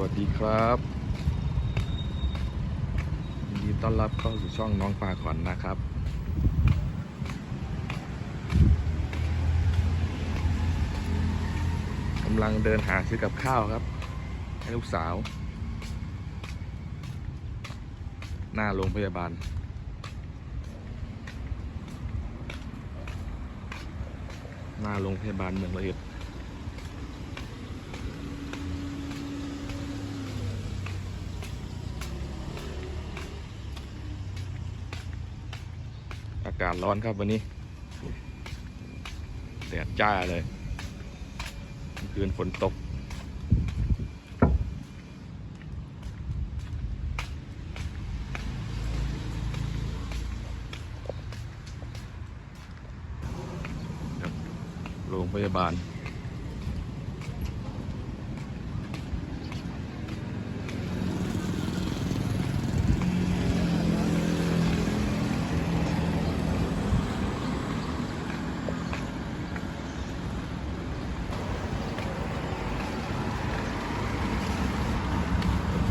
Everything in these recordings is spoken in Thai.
วัสดีครับยินดีต้อนรับเข้าสู่ช่องน้องปลาขวัญนะครับ กำลังเดินหาซื้อกับข้าวครับ ให้ลูกสาว หน้าโรงพยาบาลหน้าโรงพยาบาลเมืองละเอียดากาศร้อนครับวันนี้แดดจ้าเลยเมื่อคืนฝนตก โรงพยาบาล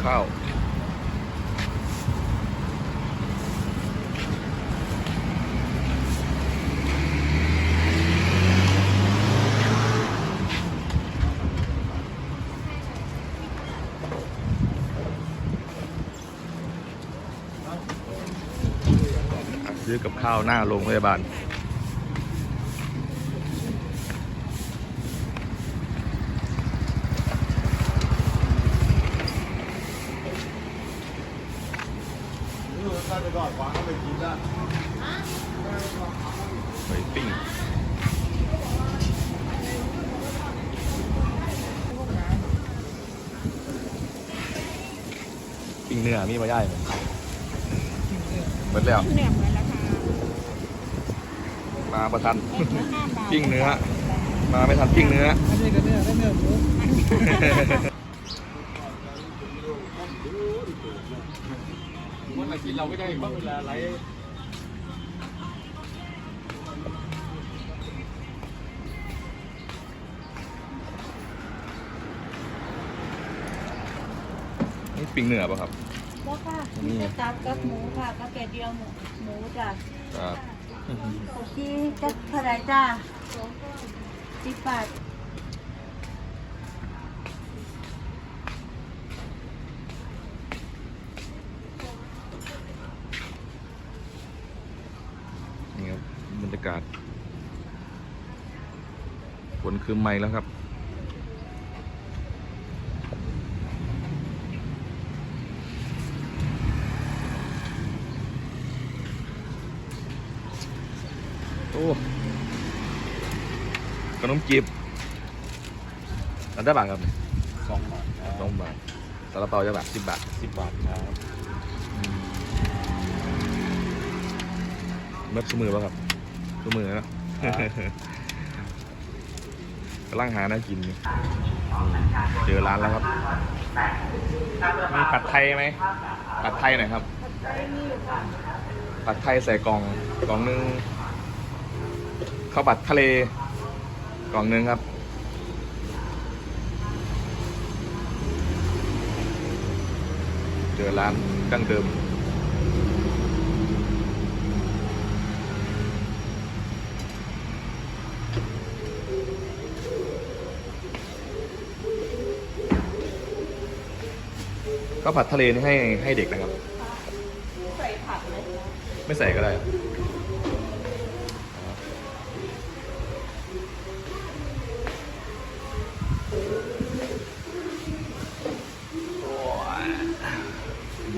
ข้าวซื้อกับข้าวหน้าโรงพยาบาล หอยปิ้งปิ้งเนื้อมีมาย่ายไหมหมดแล้ว เหนื่อยเหมือนราคามาประทันเอ็ดละห้าบาทปิ้งเนื้อ มาไม่ทันปิ้งเนื้อ อันนี้ก็เนื้อได้เนื้อหมู วันละกินเราไม่ได้บ้างเวลาไรนี่ปิ้งเนื้อป่ะครับ แล้วค่ะนี่จะตับกับหมูค่ะก็แกะเดียวหมูหมูจ้ะครับ โอเคจะเท่าไหรจ้าสิบบาท นี่ครับบรรยากาศฝนคืมไม่แล้วครับ โอ้ขนมจีบอันได้บาทครับเนี่ยสองบาทสองบาทซาลาเปาจะบาทสิบบาทสิบบาทครับ เม็ดสมือป่ะครับสมือนะกำลังหาน่ากินอยู่เจอร้านแล้วครับ มีผัดไทยไหมผัดไทยหน่อยครับ ผัดไทยใส่กล่องกล่องหนึงข้าวผัดทะเลกล่องหนึงครับ เจอร้านดั้งเดิม ข้าวผัดทะเลนี่ให้ให้เด็กนะครับ ใส่ผักเลยไม่ใส่ก็ได้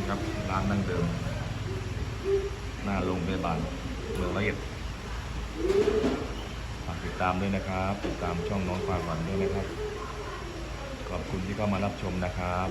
ครับร้านดั้งเดิม หน้าโรงพยาบาลเมืองละเอียดฝากติดตามด้วยนะครับ ติดตามช่องน้องฟางหวันด้วยนะครับ ขอบคุณที่เข้ามารับชมนะครับ